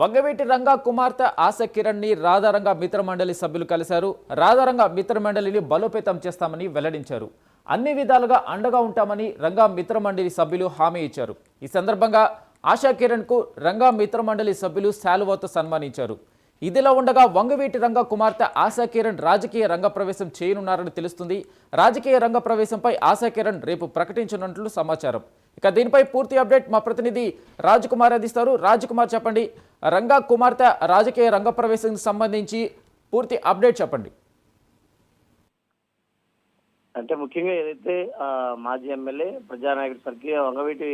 వంగవీటి రంగా కుమార్తె ఆశ కిరణ్ని రాధారంగా రాధారంగ మిత్ర మండలి సభ్యులు కలిశారు. రాధారంగ మిత్ర మండలిని బలోపేతం చేస్తామని వెల్లడించారు. అన్ని విధాలుగా అండగా ఉంటామని రంగా మిత్ర మండలి సభ్యులు హామీ ఇచ్చారు. ఈ సందర్భంగా ఆశా కిరణ్కు రంగా మిత్ర మండలి సభ్యులు శాలువాతో సన్మానించారు. ఇదిలా ఉండగా వంగవీటి రంగ కుమార్తె ఆశా కిరణ్ రాజకీయ రంగ ప్రవేశం చేయనున్నారని తెలుస్తుంది. రాజకీయ రంగ ప్రవేశంపై ఆశా కిరణ్ రేపు ప్రకటించనున్నట్లు సమాచారం. ఇక దీనిపై పూర్తి అప్డేట్ మా ప్రతినిధి రాజ్కుమార్ అందిస్తారు. రాజ్కుమార్ చెప్పండి. రంగా కుమార్తె రాజకీయ రంగ ప్రవేశం సంబంధించి పూర్తి అప్డేట్ చెప్పండి. అంటే ముఖ్యంగా ఏదైతే మాజీ ఎమ్మెల్యే ప్రజానాయకుడు సర్కి వంగవీటి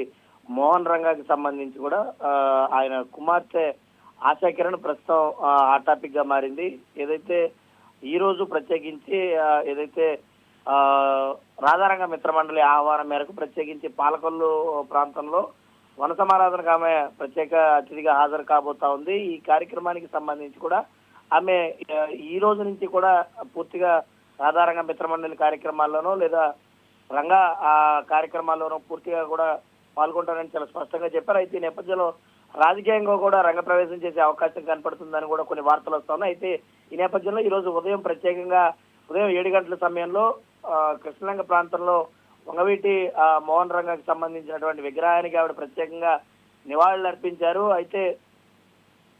మోహన్ రంగాకి సంబంధించి కూడా ఆయన కుమార్తె ఆశాకిరణ్ ప్రస్తుతం ఆ, టాపిక్గా మారింది. ఏదైతే ఈ రోజు ప్రత్యేకించి ఏదైతే రాధారంగ మిత్రమండలి ఆహ్వానం మేరకు ప్రత్యేకించి పాలకొల్లు ప్రాంతంలో వన సమారాధనకు ఆమె ప్రత్యేక అతిథిగా హాజరు కాబోతా ఉంది. ఈ కార్యక్రమానికి సంబంధించి కూడా ఆమె ఈ రోజు నుంచి కూడా పూర్తిగా రాధారంగ మిత్రమండలి కార్యక్రమాల్లోనో లేదా రంగా ఆ పూర్తిగా కూడా పాల్గొంటారని చాలా స్పష్టంగా చెప్పారు. అయితే ఈ నేపథ్యంలో రాజకీయంగా కూడా రంగ ప్రవేశం చేసే అవకాశం కనపడుతుందని కూడా కొన్ని వార్తలు వస్తున్నాయి. అయితే ఈ నేపథ్యంలో ఈ రోజు ఉదయం ప్రత్యేకంగా ఉదయం ఏడు గంటల సమయంలో ఆ, కృష్ణలంక ప్రాంతంలో వంగవీటి మోహన్ రంగానికి సంబంధించినటువంటి విగ్రహానికి ఆవిడ ప్రత్యేకంగా నివాళులు అర్పించారు. అయితే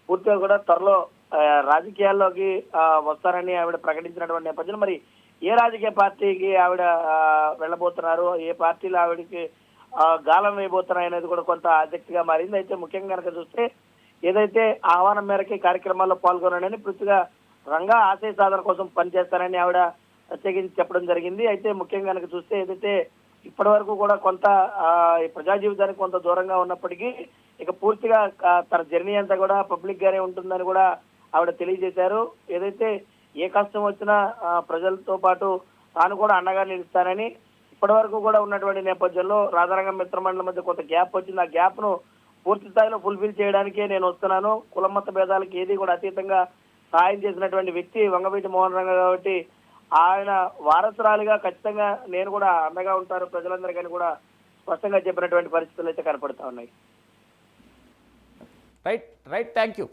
పూర్తిగా కూడా త్వరలో రాజకీయాల్లోకి వస్తారని ఆవిడ ప్రకటించినటువంటి నేపథ్యంలో మరి ఏ రాజకీయ పార్టీకి ఆవిడ వెళ్ళబోతున్నారు? ఏ పార్టీలో ఆవిడకి గాలం వేయబోతున్నాయి అనేది కూడా కొంత ఆసక్తిగా మారింది. అయితే ముఖ్యంగా కనుక చూస్తే ఏదైతే ఆహ్వానం మేరకే కార్యక్రమాల్లో పాల్గొనడని పూర్తిగా రంగా ఆశయ సాధన కోసం పనిచేస్తానని ఆవిడ ప్రత్యేకించి చెప్పడం జరిగింది. అయితే ముఖ్యంగా కనుక చూస్తే ఏదైతే ఇప్పటి వరకు కూడా కొంత ఈ ప్రజా జీవితానికి కొంత దూరంగా ఉన్నప్పటికీ ఇక పూర్తిగా తన జర్నీ అంతా కూడా పబ్లిక్ గానే ఉంటుందని కూడా ఆవిడ తెలియజేశారు. ఏదైతే ఏ కష్టం వచ్చినా ప్రజలతో పాటు తాను కూడా అండగా నిలుస్తానని ఇప్పటి వరకు కూడా ఉన్నటువంటి నేపథ్యంలో రాధారంగ మిత్రమండలి మధ్య కొంత గ్యాప్ వచ్చింది. ఆ గ్యాప్ను పూర్తి స్థాయిలో ఫుల్ఫిల్ చేయడానికే నేను వస్తున్నాను. కులమత భేదాలకు ఏది కూడా అతీతంగా సహాయం చేసినటువంటి వ్యక్తి వంగవీటి మోహన్ రంగ కాబట్టి ఆయన వారసురాలిగా ఖచ్చితంగా నేను కూడా అండగా ఉంటాను. ప్రజలందరికీ కూడా స్పష్టంగా చెప్పినటువంటి పరిస్థితులు అయితే కనపడతా ఉన్నాయి. Right right thank you